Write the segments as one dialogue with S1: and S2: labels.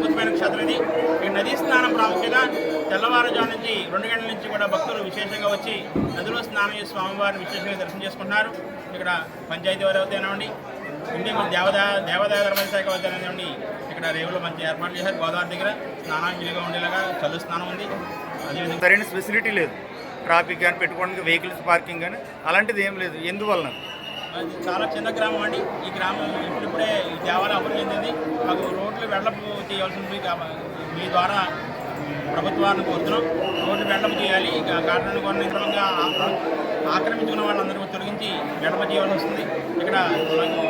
S1: అద్భుతమైన క్షేత్రం ఇది. ఈ నదీ స్నానం ప్రాముఖ్యత తెల్లవారుజాము నుంచి రెండు గంటల నుంచి కూడా భక్తులు విశేషంగా వచ్చి నదిలో స్నానం చేసి స్వామివారిని విశేషంగా దర్శనం చేసుకుంటున్నారు. ఇక్కడ పంచాయతీ వారి అవుతాయనండి ఇండి మన దేవదా దేవదాయ ధర్మ శాఖ అవుతాయనండి ఇక్కడ రేవులు మంచి ఏర్పాటు చేశారు. గోదావరి దగ్గర స్నానం ఉండేలాగా చల్లు స్నానం ఉంది. అదేవిధంగా
S2: సరైన ఫెసిలిటీ లేదు. ట్రాఫిక్ కానీ పెట్టుకోవడానికి వెహికల్స్ పార్కింగ్ కానీ అలాంటిది ఏం లేదు. ఎందువలన?
S1: అది చాలా చిన్న గ్రామం అండి. ఈ గ్రామం ఇప్పుడిప్పుడే ఈ దేవాలయం అభివృద్ధి చెందింది మాకు రోడ్లు వెడల్పు చేయవలసింది ఉంది మీ ద్వారా ప్రభుత్వాన్ని కోరుతున్నాం. రోడ్లు వెడల్పు చేయాలి. ఇక కాటన్ కొన్ని ఆక్రమించుకున్న వాళ్ళందరికీ తొలగించి వెడల్పు చేయవలసి వస్తుంది. ఇక్కడ మనకు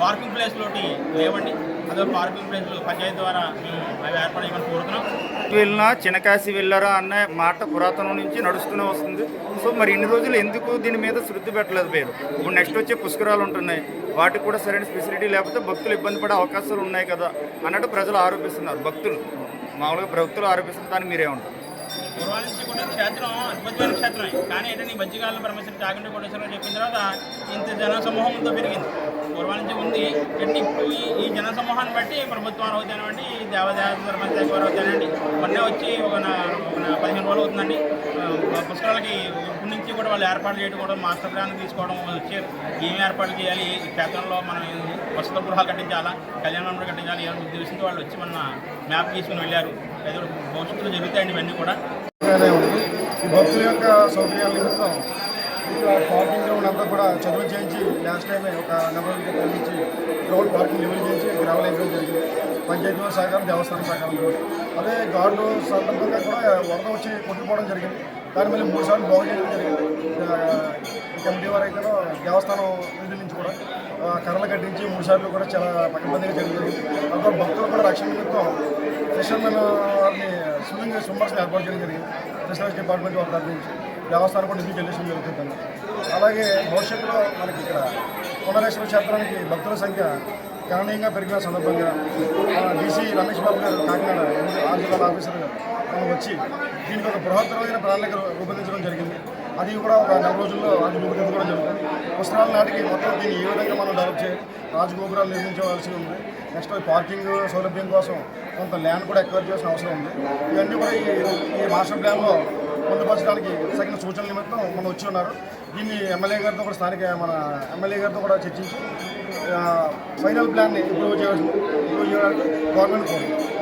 S1: పార్కింగ్ ప్లేస్లోటి లేవండి. అదే పార్కింగ్ ప్లేస్లు పంచాయతీ ద్వారా మేము అవి ఏర్పాటు చేయమని కోరుతున్నాం.
S2: వెళ్ళినా చినకాశి వెళ్ళారా అన్న మాట పురాతనం నుంచి నడుస్తూనే వస్తుంది. సో మరి ఇన్ని రోజులు ఎందుకు దీని మీద శ్రద్ధ పెట్టలేదు పేరు ఇప్పుడు నెక్స్ట్ వచ్చే పుష్కరాలు ఉంటున్నాయి. వాటికి కూడా సరైన ఫెసిలిటీ లేకపోతే భక్తులు ఇబ్బంది పడే అవకాశాలు ఉన్నాయి కదా అన్నట్టు ప్రజలు ఆరోపిస్తున్నారు. భక్తులు మామూలుగా భక్తులు ఆరోపిస్తున్న దాన్ని మీరేమంటారు
S1: పూర్వాల నుంచి కూడా క్షేత్రం అద్భుతమైన క్షేత్రమే కానీ ఏంటంటే ఈ మధ్యకాలంలో పరమేశ్వర చాగంటి కోటేశ్వరం చెప్పిన తర్వాత ఇంత జనసమూహంతో పెరిగింది. పూర్వాల నుంచి ఉంది. అంటే ఇప్పుడు ఈ జనసమూహాన్ని బట్టి ప్రభుత్వాలు అవుతానండి దేవదేవత ధర్మశాఖ అవుతానండి వచ్చి ఒక పదిహేను రోజులు అవుతుందండి. పుస్తకాలకి ఇప్పటి నుంచి కూడా వాళ్ళు ఏర్పాటు చేయడం కూడా మాస్టర్ ప్లాన్ తీసుకోవడం వచ్చి ఏం ఏర్పాట్లు చేయాలి ఈ క్షేత్రంలో మనం వసతి గృహాలు కట్టించాలా కళ్యాణ మండలి కట్టించాలి ఏమైనా ఉద్దేశించి వాళ్ళు వచ్చి మన మ్యాప్ తీసుకుని వెళ్ళారు. ఏదో భవిష్యత్తులో జరుగుతాయండి ఇవన్నీ కూడా.
S3: ఈ భక్తుల యొక్క సౌకర్యాల నిమిత్తం పార్కింగ్ గ్రౌండ్ అంతా కూడా చదువు చేయించి లాస్ట్ టైమే ఒక నెంబర్ తగ్గించి గ్రౌండ్ పార్కింగ్ లెవెల్ చేయించి గ్రావెల్ వేయడం జరిగింది. పంచాయతీ సహకారం దేవస్థానం సహకారం అదే గార్డు సందర్భంగా కూడా వరద వచ్చి కొట్టుకుపోవడం జరిగింది. దాని మళ్ళీ మూడు సార్లు బాగు చేయడం జరిగింది. కమిటీ వారు అయితే దేవస్థానం నిధుల నుంచి కూడా కర్రలు కట్టించి మూడు సార్లు కూడా చాలా పకడ్బందీగా జరిగింది. అందులో భక్తులు కూడా రక్షణ నిమిత్తం ఫిషర్మెన్ వారిని స్విమ్మింగ్ స్విమ్మర్స్ని ఏర్పాటు చేయడం జరిగింది. ఫిషరీస్ డిపార్ట్మెంట్ వారి తరఫు నుంచి దేవస్థానం కూడా నిధులు చెల్లించడం జరుగుతుంది అలాగే భవిష్యత్తులో మనకి ఇక్కడ కొండలేశ్వర క్షేత్రానికి భక్తుల సంఖ్య గణనీయంగా పెరిగిన సందర్భంగా డీసీ రమేష్ బాబు గారు కాకినాడ ఆరు ఆఫీసర్ వచ్చి దీనికి ఒక బృహత్తరమైన ప్రణాళిక రూపొందించడం జరిగింది. అది కూడా ఒక నెల రోజుల్లో అది రూపొందించడం జరుగుతుంది. పుస్తకాల నాటికి మొత్తం దీన్ని ఏ విధంగా మనం డెవలప్ చేయాలి రాజగోపురాలు నిర్మించవలసి ఉంది నెక్స్ట్ పార్కింగ్ సౌలభ్యం కోసం కొంత ల్యాండ్ కూడా ఎక్వైర్ చేసిన అవసరం ఉంది. ఇవన్నీ కూడా ఈ ఈ మాస్టర్ ప్లాన్లో పొందుపరచడానికి తగిన సూచనల నిమిత్తం మనం వచ్చి ఉన్నారు. దీన్ని ఎమ్మెల్యే గారితో కూడా స్థానిక మన ఎమ్మెల్యే గారితో కూడా చర్చించి ఫైనల్ ప్లాన్ని ఇంప్రూవ్ చేయవలసి ఇంప్రూవ్ చేయడానికి గవర్నమెంట్ కోరుతుంది.